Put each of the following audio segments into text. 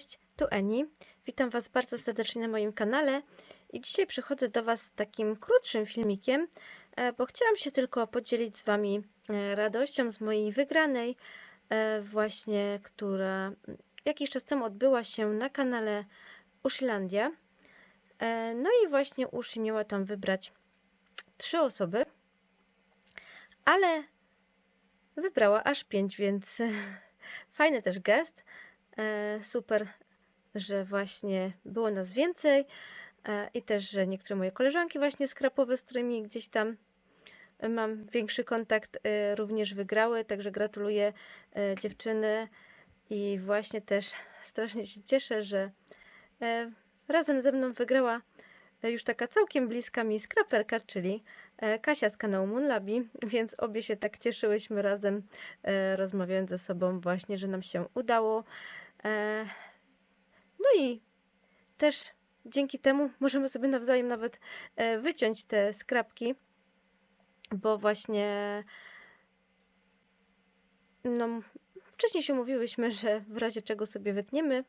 Cześć, tu Eni. Witam Was bardzo serdecznie na moim kanale i dzisiaj przychodzę do Was z takim krótszym filmikiem, e, bo chciałam się tylko podzielić z Wami e, radością z mojej wygranej, e, właśnie, która jakiś czas temu odbyła się na kanale Ushilandia. No i właśnie Ushi miała tam wybrać trzy osoby, ale wybrała aż pięć, więc fajny też gest. E, super, że właśnie było nas więcej e, i też, że niektóre moje koleżanki właśnie skrapowe, z którymi gdzieś tam mam większy kontakt, e, również wygrały, także gratuluję dziewczyny i właśnie też strasznie się cieszę, że razem ze mną wygrała już taka całkiem bliska mi skraperka, czyli Kasia z kanału Moonlabi, więc obie się tak cieszyłyśmy razem, rozmawiając ze sobą właśnie, że nam się udało. E, No i też dzięki temu możemy sobie nawzajem nawet e, wyciąć te skrapki, bo właśnie no, wcześniej się mówiłyśmy, że w razie czego sobie wytniemy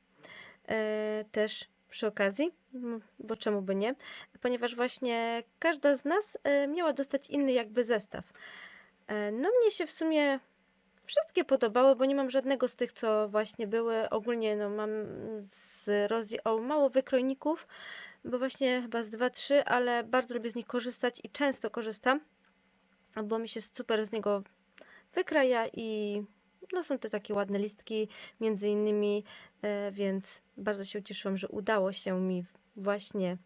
e, też przy okazji, m, bo czemu by nie, ponieważ właśnie każda z nas miała dostać inny jakby zestaw. No mnie się w sumie wszystkie podobały, bo nie mam żadnego z tych, co właśnie były. Ogólnie no, mam z Rosie o mało wykrojników, bo właśnie chyba z 2-3, ale bardzo lubię z nich korzystać i często korzystam, bo mi się super z niego wykraja i no, są to takie ładne listki między innymi, e, więc bardzo się ucieszyłam, że udało się mi właśnie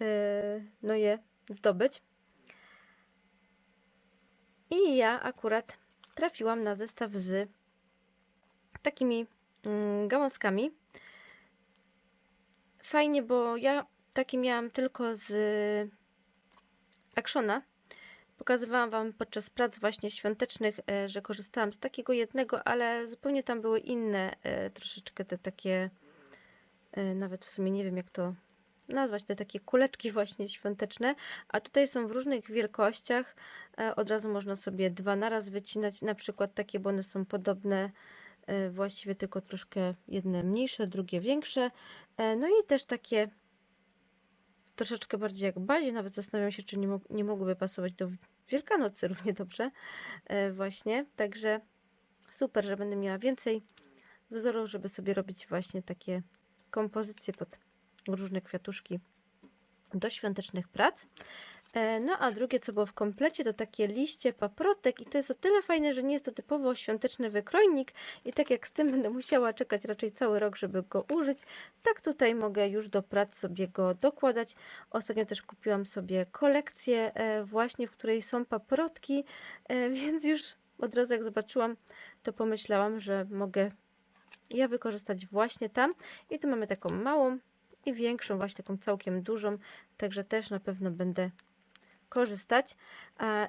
e, no je zdobyć. I ja akurat trafiłam na zestaw z takimi mm, gałązkami. Fajnie, bo ja taki miałam tylko z Actiona. Pokazywałam Wam podczas prac właśnie świątecznych, e, że korzystałam z takiego jednego, ale zupełnie tam były inne, e, troszeczkę te takie, e, nawet w sumie nie wiem jak to nazwać, te takie kuleczki właśnie świąteczne, a tutaj są w różnych wielkościach. E, Od razu można sobie dwa naraz wycinać, na przykład takie, bo one są podobne, e, właściwie tylko troszkę jedne mniejsze, drugie większe. E, No i też takie troszeczkę bardziej jak bazie, nawet zastanawiam się, czy nie, mog- nie mogłyby pasować do Wielkanocy równie dobrze właśnie, także super, że będę miała więcej wzorów, żeby sobie robić właśnie takie kompozycje pod różne kwiatuszki do świątecznych prac. E, No a drugie, co było w komplecie, to takie liście paprotek i to jest o tyle fajne, że nie jest to typowo świąteczny wykrojnik i tak jak z tym będę musiała czekać raczej cały rok, żeby go użyć, tak tutaj mogę już do prac sobie go dokładać. Ostatnio też kupiłam sobie kolekcję e, właśnie, w której są paprotki, e, więc już od razu jak zobaczyłam, to pomyślałam, że mogę ja wykorzystać właśnie tam. I tu mamy taką małą i większą, właśnie taką całkiem dużą, także też na pewno będę korzystać.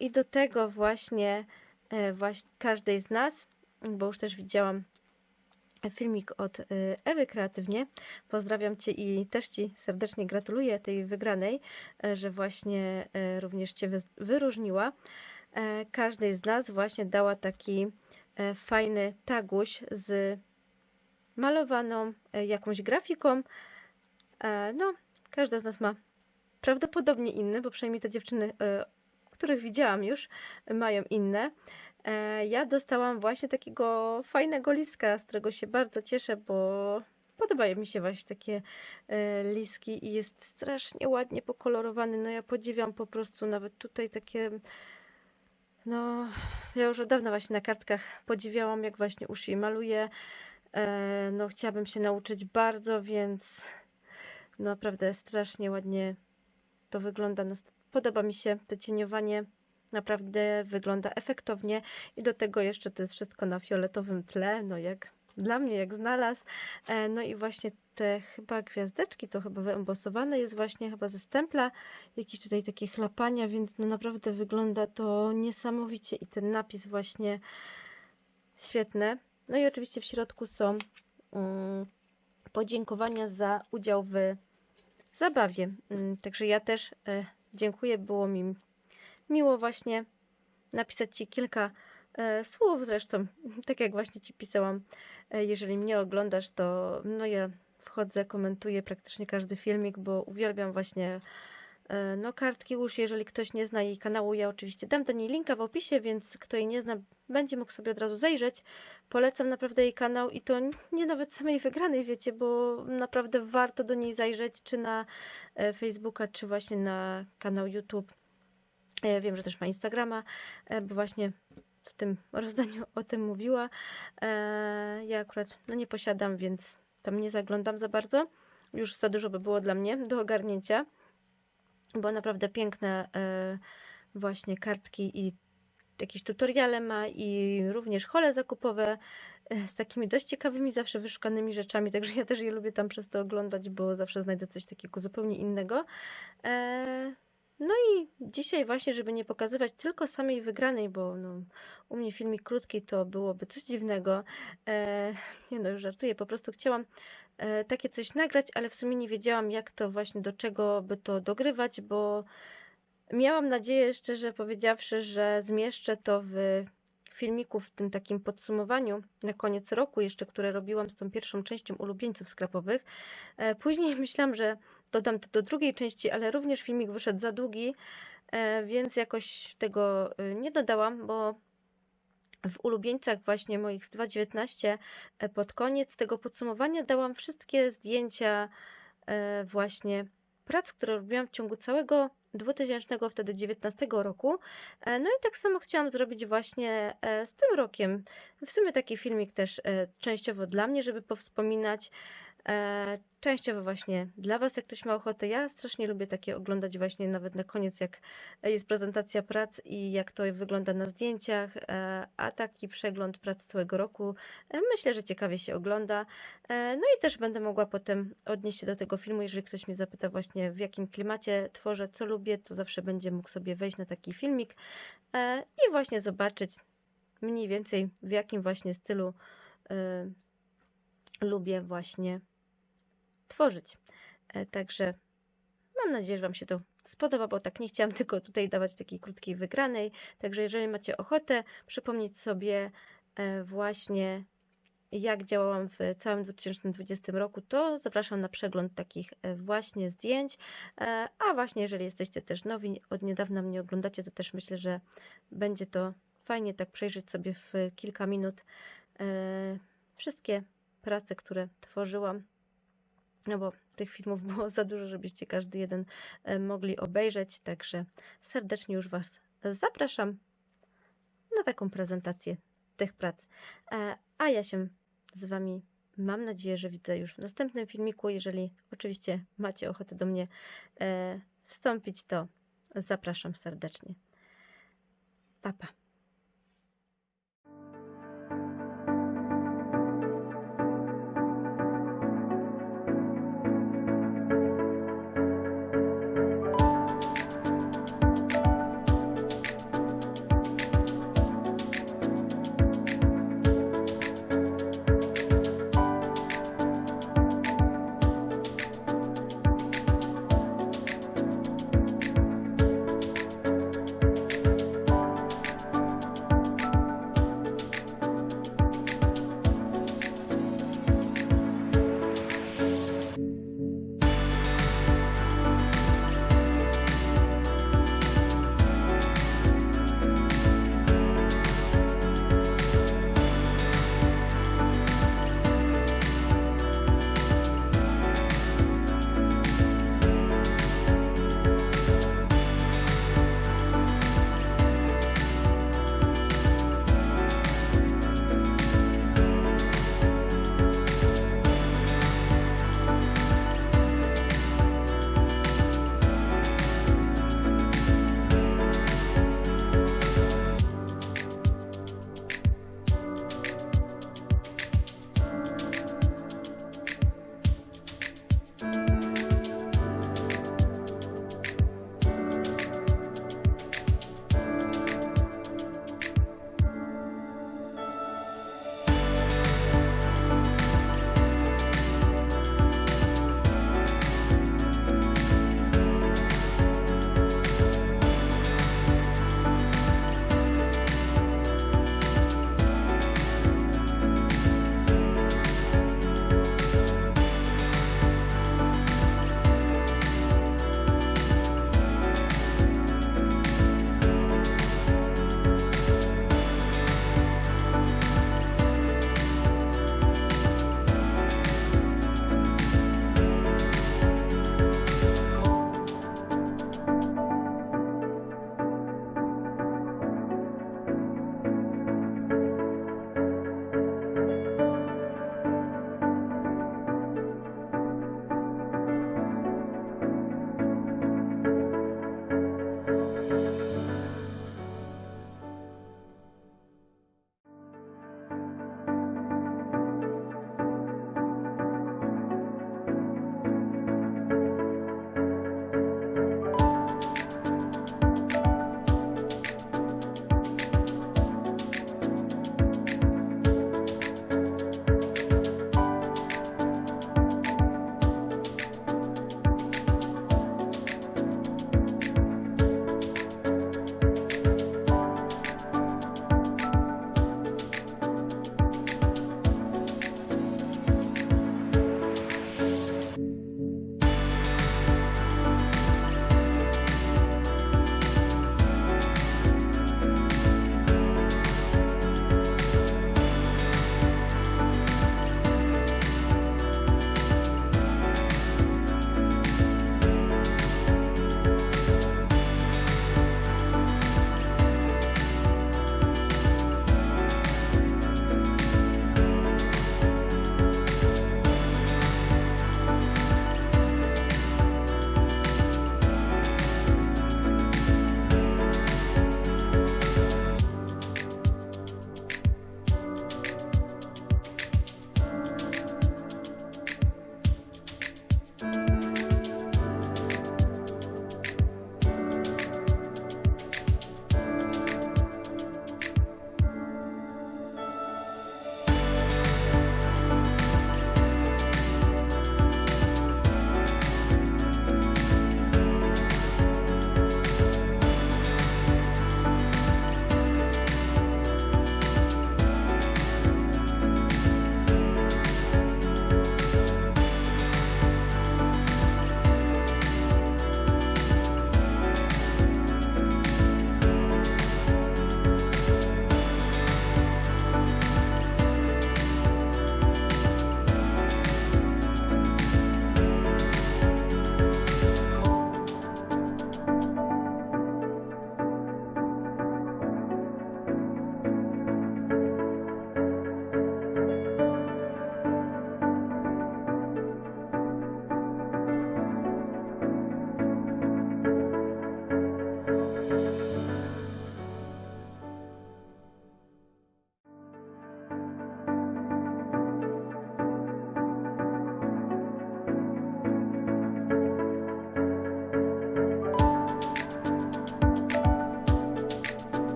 I do tego właśnie, e, właśnie każdej z nas, bo już też widziałam filmik od e, Ewy Kreatywnie. Pozdrawiam Cię i też Ci serdecznie gratuluję tej wygranej, e, że właśnie również Cię wy- wyróżniła. Każdej z nas właśnie dała taki fajny taguś z malowaną jakąś grafiką. E, No, każda z nas ma prawdopodobnie inny, bo przynajmniej te dziewczyny, e, których widziałam już, mają inne. E, Ja dostałam właśnie takiego fajnego liska, z którego się bardzo cieszę, bo podobają mi się właśnie takie liski i jest strasznie ładnie pokolorowany. No ja podziwiam po prostu nawet tutaj takie no, ja już od dawna właśnie na kartkach podziwiałam, jak właśnie uszy maluje. No, chciałabym się nauczyć bardzo, więc naprawdę strasznie ładnie to wygląda. No, podoba mi się to cieniowanie. Naprawdę wygląda efektownie i do tego jeszcze to jest wszystko na fioletowym tle, no jak dla mnie, jak znalazł. E, no i właśnie te chyba gwiazdeczki, to chyba wyembosowane jest właśnie chyba ze stempla, jakieś tutaj takie chlapania, więc no naprawdę wygląda to niesamowicie i ten napis właśnie świetny. No i oczywiście w środku są mm, podziękowania za udział w zabawie. Mm, Także ja też e, dziękuję, było mi miło właśnie napisać Ci kilka e, słów zresztą, tak jak właśnie Ci pisałam. E, jeżeli mnie oglądasz, to no ja wchodzę, komentuję praktycznie każdy filmik, bo uwielbiam właśnie no kartki uszy. Jeżeli ktoś nie zna jej kanału, ja oczywiście dam do niej linka w opisie, więc kto jej nie zna, będzie mógł sobie od razu zajrzeć. Polecam naprawdę jej kanał i to nie nawet samej wygranej, wiecie, bo naprawdę warto do niej zajrzeć, czy na e, Facebooka, czy właśnie na kanał YouTube. E, Wiem, że też ma Instagrama, e, bo właśnie w tym rozdaniu o tym mówiła. E, Ja akurat no nie posiadam, więc tam nie zaglądam za bardzo. Już za dużo by było dla mnie do ogarnięcia, bo naprawdę piękne e, właśnie kartki i jakieś tutoriale ma i również hole zakupowe e, z takimi dość ciekawymi, zawsze wyszukanymi rzeczami, także ja też je lubię tam przez to oglądać, bo zawsze znajdę coś takiego zupełnie innego. E, no i dzisiaj właśnie, żeby nie pokazywać tylko samej wygranej, bo no, u mnie filmik krótki to byłoby coś dziwnego. Nie no, już żartuję, po prostu chciałam takie coś nagrać, ale w sumie nie wiedziałam jak to właśnie, do czego by to dogrywać, bo miałam nadzieję, szczerze powiedziawszy, że zmieszczę to w filmiku, w tym takim podsumowaniu na koniec roku jeszcze, które robiłam z tą pierwszą częścią ulubieńców skrapowych. E, Później myślałam, że dodam to do drugiej części, ale również filmik wyszedł za długi, e, więc jakoś tego e, nie dodałam, bo w ulubieńcach właśnie moich z 2019 e, pod koniec tego podsumowania dałam wszystkie zdjęcia e, właśnie prac, które robiłam w ciągu całego 2000 wtedy 19 roku. E, No i tak samo chciałam zrobić właśnie z tym rokiem. W sumie taki filmik też częściowo dla mnie, żeby powspominać. E, Częściowo właśnie dla Was, jak ktoś ma ochotę. Ja strasznie lubię takie oglądać właśnie nawet na koniec, jak jest prezentacja prac i jak to wygląda na zdjęciach, e, a taki przegląd prac całego roku e, myślę, że ciekawie się ogląda. No i też będę mogła potem odnieść się do tego filmu, jeżeli ktoś mnie zapyta właśnie w jakim klimacie tworzę, co lubię, to zawsze będzie mógł sobie wejść na taki filmik i właśnie zobaczyć mniej więcej w jakim właśnie stylu lubię właśnie tworzyć. E, Także mam nadzieję, że Wam się to spodoba, bo tak nie chciałam tylko tutaj dawać takiej krótkiej wygranej. Także jeżeli macie ochotę przypomnieć sobie e, właśnie jak działałam w całym 2020 roku, to zapraszam na przegląd takich e, właśnie zdjęć. A właśnie jeżeli jesteście też nowi, od niedawna mnie oglądacie, to też myślę, że będzie to fajnie tak przejrzeć sobie w kilka minut wszystkie prace, które tworzyłam. No bo tych filmów było za dużo, żebyście każdy jeden e, mogli obejrzeć, także serdecznie już Was zapraszam na taką prezentację tych prac. E, A ja się z Wami mam nadzieję, że widzę już w następnym filmiku. Jeżeli oczywiście macie ochotę do mnie e, wstąpić, to zapraszam serdecznie. Pa, pa.